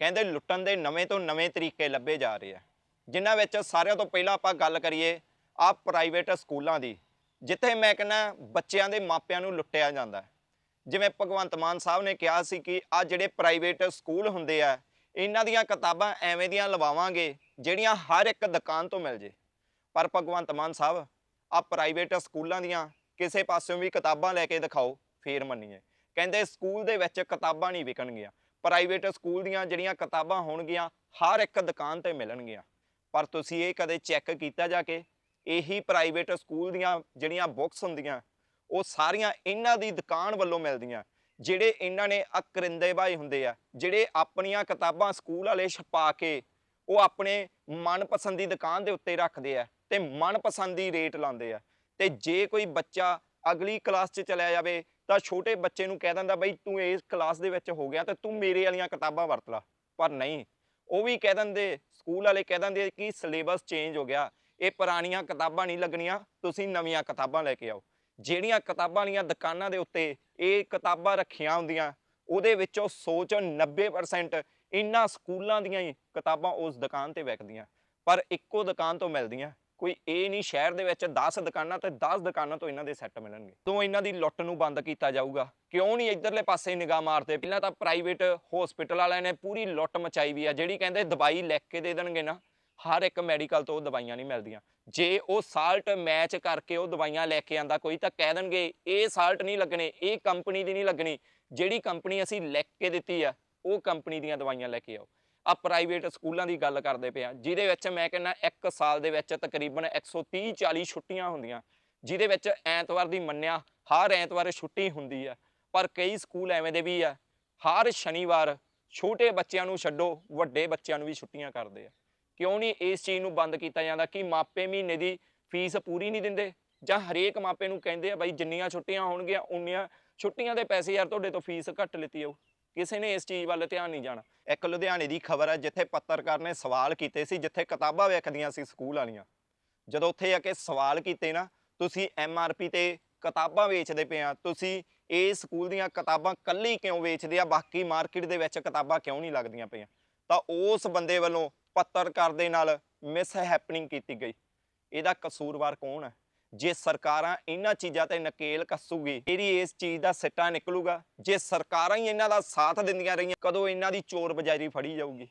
ਕਹਿੰਦੇ ਲੁੱਟਣ ਦੇ ਨਵੇਂ ਤੋਂ ਨਵੇਂ ਤਰੀਕੇ ਲੱਭੇ ਜਾ ਰਹੇ ਆ। ਜਿਨ੍ਹਾਂ ਵਿੱਚ ਸਾਰਿਆਂ ਤੋਂ ਪਹਿਲਾਂ ਆਪਾਂ ਗੱਲ ਕਰੀਏ ਆ ਪ੍ਰਾਈਵੇਟ ਸਕੂਲਾਂ ਦੀ, ਜਿੱਥੇ ਮੈਂ ਕਹਿੰਦਾ ਬੱਚਿਆਂ ਦੇ ਮਾਪਿਆਂ ਨੂੰ ਲੁੱਟਿਆ ਜਾਂਦਾ। ਜਿਵੇਂ ਭਗਵੰਤ ਮਾਨ ਸਾਹਿਬ ਨੇ ਕਿਹਾ ਸੀ ਕਿ ਆ ਜਿਹੜੇ ਪ੍ਰਾਈਵੇਟ ਸਕੂਲ ਹੁੰਦੇ ਆ, ਇਹਨਾਂ ਦੀਆਂ ਕਿਤਾਬਾਂ ਐਵੇਂ ਦੀਆਂ ਲਵਾਵਾਂਗੇ, ਜਿਹੜੀਆਂ ਹਰ ਇੱਕ ਦੁਕਾਨ ਤੋਂ ਮਿਲ ਜੇ। ਪਰ ਭਗਵੰਤ ਮਾਨ ਸਾਹਿਬ ਆ ਪ੍ਰਾਈਵੇਟ ਸਕੂਲਾਂ ਦੀਆਂ ਕਿਸੇ ਪਾਸਿਓਂ ਵੀ ਕਿਤਾਬਾਂ ਲੈ ਕੇ ਦਿਖਾਓ, ਫੇਰ ਮੰਨੀਏ। ਕਹਿੰਦੇ ਸਕੂਲ ਦੇ ਵਿੱਚ ਕਿਤਾਬਾਂ ਨਹੀਂ ਵਿਕਣਗੀਆਂ। ਪ੍ਰਾਈਵੇਟ ਸਕੂਲ ਦੀਆਂ ਜਿਹੜੀਆਂ ਕਿਤਾਬਾਂ ਹੋਣਗੀਆਂ, ਹਰ ਇੱਕ ਦੁਕਾਨ ਤੇ ਮਿਲਣਗੀਆਂ। ਪਰ ਤੁਸੀਂ ਇਹ ਕਦੇ ਚੈੱਕ ਕੀਤਾ ਜਾ ਕੇ? ਇਹੀ ਪ੍ਰਾਈਵੇਟ ਸਕੂਲ ਦੀਆਂ ਜਿਹੜੀਆਂ ਬੁੱਕਸ ਹੁੰਦੀਆਂ, ਉਹ ਸਾਰੀਆਂ ਇਹਨਾਂ ਦੀ ਦੁਕਾਨ ਵੱਲੋਂ ਮਿਲਦੀਆਂ, ਜਿਹੜੇ ਇਹਨਾਂ ਨੇ ਅਕਰਿੰਦੇ ਭਾਈ ਹੁੰਦੇ ਆ, ਜਿਹੜੇ ਆਪਣੀਆਂ ਕਿਤਾਬਾਂ ਸਕੂਲ ਵਾਲੇ ਛਪਾ ਕੇ ਉਹ ਆਪਣੇ ਮਨਪਸੰਦ ਦੀ ਦੁਕਾਨ ਦੇ ਉੱਤੇ ਰੱਖਦੇ ਆ ਤੇ ਮਨਪਸੰਦ ਦੀ ਰੇਟ ਲਾਉਂਦੇ ਆ। ਤੇ ਜੇ ਕੋਈ ਬੱਚਾ ਅਗਲੀ ਕਲਾਸ 'ਚ ਚਲਿਆ ਜਾਵੇ ਤਾਂ ਛੋਟੇ ਬੱਚੇ ਨੂੰ ਕਹਿ ਦਿੰਦਾ, ਬਈ ਤੂੰ ਇਸ ਕਲਾਸ ਦੇ ਵਿੱਚ ਹੋ ਗਿਆ ਤੇ ਤੂੰ ਮੇਰੇ ਵਾਲੀਆਂ ਕਿਤਾਬਾਂ ਵਰਤ ਲਾ। ਪਰ ਨਹੀਂ, ਉਹ ਵੀ ਕਹਿ ਦਿੰਦੇ, ਸਕੂਲ ਵਾਲੇ ਕਹਿ ਦਿੰਦੇ ਕਿ ਸਿਲੇਬਸ ਚੇਂਜ ਹੋ ਗਿਆ, ਇਹ ਪੁਰਾਣੀਆਂ ਕਿਤਾਬਾਂ ਨਹੀਂ ਲੱਗਣੀਆਂ, ਤੁਸੀਂ ਨਵੀਆਂ ਕਿਤਾਬਾਂ ਲੈ ਕੇ ਆਓ। ਜਿਹੜੀਆਂ ਕਿਤਾਬਾਂ ਵਾਲੀਆਂ ਦੁਕਾਨਾਂ ਦੇ ਉੱਤੇ ਇਹ ਕਿਤਾਬਾਂ ਰੱਖੀਆਂ ਹੁੰਦੀਆਂ, ਉਹਦੇ ਵਿੱਚੋਂ ਸੋਚ 90% ਇਹਨਾਂ ਸਕੂਲਾਂ ਦੀਆਂ ਹੀ ਕਿਤਾਬਾਂ ਉਸ ਦੁਕਾਨ ਤੇ ਵਿਕਦੀਆਂ। ਪਰ ਇੱਕੋ ਦੁਕਾਨ ਤੋਂ ਮਿਲਦੀਆਂ। ਕੋਈ ਇਹ ਨਹੀਂ, ਸ਼ਹਿਰ ਦੇ ਵਿੱਚ 10 ਦੁਕਾਨਾਂ ਤੇ 10 ਦੁਕਾਨਾਂ ਤੋਂ ਇਹਨਾਂ ਦੇ ਸੈੱਟ ਮਿਲਣਗੇ। ਤੋਂ ਇਹਨਾਂ ਦੀ ਲੁੱਟ ਨੂੰ ਬੰਦ ਕੀਤਾ ਜਾਊਗਾ? ਕਿਉਂ ਨਹੀਂ ਇਧਰਲੇ ਪਾਸੇ ਨਿਗਾਹ ਮਾਰਦੇ? ਪਹਿਲਾਂ ਤਾਂ ਪ੍ਰਾਈਵੇਟ ਹਸਪੀਟਲ ਵਾਲਿਆਂ ਨੇ ਪੂਰੀ ਲੁੱਟ ਮਚਾਈ ਵੀ ਆ, ਜਿਹੜੀ ਕਹਿੰਦੇ ਦਵਾਈ ਲਿਖ ਕੇ ਦੇ ਦੇਣਗੇ ਨਾ, ਹਰ ਇੱਕ ਮੈਡੀਕਲ ਤੋਂ ਉਹ ਦਵਾਈਆਂ ਨਹੀਂ ਮਿਲਦੀਆਂ। ਜੇ ਉਹ ਸਾਲਟ ਮੈਚ ਕਰਕੇ ਉਹ ਦਵਾਈਆਂ ਲੈ ਕੇ ਆਂਦਾ ਕੋਈ, ਤਾਂ ਕਹਿ ਦੇਣਗੇ, ਇਹ ਸਾਲਟ ਨਹੀਂ ਲੱਗਣੇ, ਇਹ ਕੰਪਨੀ ਦੀ ਨਹੀਂ ਲੱਗਣੀ। ਜਿਹੜੀ ਕੰਪਨੀ ਅਸੀਂ ਲਿਖ ਕੇ ਦਿੱਤੀ ਆ, ਉਹ ਕੰਪਨੀ ਦੀਆਂ ਦਵਾਈਆਂ ਲੈ ਕੇ ਆਓ। ਆ ਪ੍ਰਾਈਵੇਟ ਸਕੂਲਾਂ ਦੀ ਗੱਲ ਕਰਦੇ ਪਿਆ ਜਿਹਦੇ ਵਿੱਚ ਮੈਂ ਕਹਿੰਦਾ ਇੱਕ ਸਾਲ ਦੇ ਵਿੱਚ ਤਕਰੀਬਨ 130 40 ਛੁੱਟੀਆਂ ਹੁੰਦੀਆਂ, ਜਿਹਦੇ ਵਿੱਚ ਐਤਵਾਰ ਦੀ ਮੰਨਿਆ ਹਰ ਐਤਵਾਰ ਛੁੱਟੀ ਹੁੰਦੀ ਆ, ਪਰ ਕਈ ਸਕੂਲ ਐਵੇਂ ਦੇ ਵੀ ਆ, ਹਰ ਸ਼ਨੀਵਾਰ ਛੋਟੇ ਬੱਚਿਆਂ ਨੂੰ ਛੱਡੋ, ਵੱਡੇ ਬੱਚਿਆਂ ਨੂੰ ਵੀ ਛੁੱਟੀਆਂ ਕਰਦੇ ਆ। ਕਿਉਂ ਨਹੀਂ ਇਸ ਚੀਜ਼ ਨੂੰ ਬੰਦ ਕੀਤਾ ਜਾਂਦਾ ਕਿ ਮਾਪੇ ਮਹੀਨੇ ਦੀ ਫੀਸ ਪੂਰੀ ਨਹੀਂ ਦਿੰਦੇ? ਜਾਂ ਹਰੇਕ ਮਾਪੇ ਨੂੰ ਕਹਿੰਦੇ ਆ, ਬਾਈ ਜਿੰਨੀਆਂ ਛੁੱਟੀਆਂ ਹੋਣਗੀਆਂ, ਉਨੀਆਂ, ਛੁੱਟੀਆਂ ਦੇ ਪੈਸੇ ਯਾਰ ਤੁਹਾਡੇ ਤੋਂ ਫੀਸ ਘੱਟ ਲਿੱਤੀ ਜਾਊ। ਕਿਸੇ ਨੇ ਇਸ ਚੀਜ਼ ਵੱਲ ਧਿਆਨ ਨਹੀਂ ਜਾਣਾ। ਇੱਕ ਲੁਧਿਆਣੇ ਦੀ ਖਬਰ ਹੈ, ਜਿੱਥੇ ਪੱਤਰਕਾਰ ਨੇ ਸਵਾਲ ਕੀਤੇ ਸੀ, ਜਿੱਥੇ ਕਿਤਾਬਾਂ ਵੇਖਦੀਆਂ ਸੀ ਸਕੂਲ ਵਾਲੀਆਂ। ਜਦੋਂ ਉੱਥੇ ਆ ਕੇ ਸਵਾਲ ਕੀਤੇ ਨਾ, ਤੁਸੀਂ ਐਮਆਰਪੀ ਤੇ ਕਿਤਾਬਾਂ ਵੇਚਦੇ ਪਏ ਆ, ਤੁਸੀਂ ਇਹ ਸਕੂਲ ਦੀਆਂ ਕਿਤਾਬਾਂ ਕੱਲੀ ਕਿਉਂ ਵੇਚਦੇ ਆ? ਬਾਕੀ ਮਾਰਕੀਟ ਦੇ ਵਿੱਚ ਕਿਤਾਬਾਂ ਕਿਉਂ ਨਹੀਂ ਲੱਗਦੀਆਂ ਪਈਆਂ? ਤਾਂ ਉਸ ਬੰਦੇ ਵੱਲੋਂ ਪੱਤਰਕਾਰ ਦੇ ਨਾਲ ਮਿਸ ਹੈਪਨਿੰਗ ਕੀਤੀ ਗਈ। ਇਹਦਾ ਕਸੂਰਵਾਰ ਕੌਣ ਹੈ? ਜੇ ਸਰਕਾਰਾਂ ਇਹਨਾਂ ਚੀਜ਼ਾਂ ਤੇ ਨਕੇਲ ਕੱਸੂਗੀ, ਇਹਦੀ ਇਸ ਚੀਜ਼ ਦਾ ਸਿੱਟਾ ਨਿਕਲੂਗਾ, ਜੇ ਸਰਕਾਰਾਂ ਹੀ ਇਹਨਾਂ ਦਾ ਸਾਥ ਦਿੰਦੀਆਂ ਰਹੀਆਂ, ਕਦੋਂ ਇਹਨਾਂ ਦੀ ਚੋਰ ਬਜ਼ਾਰੀ ਫੜੀ ਜਾਊਗੀ।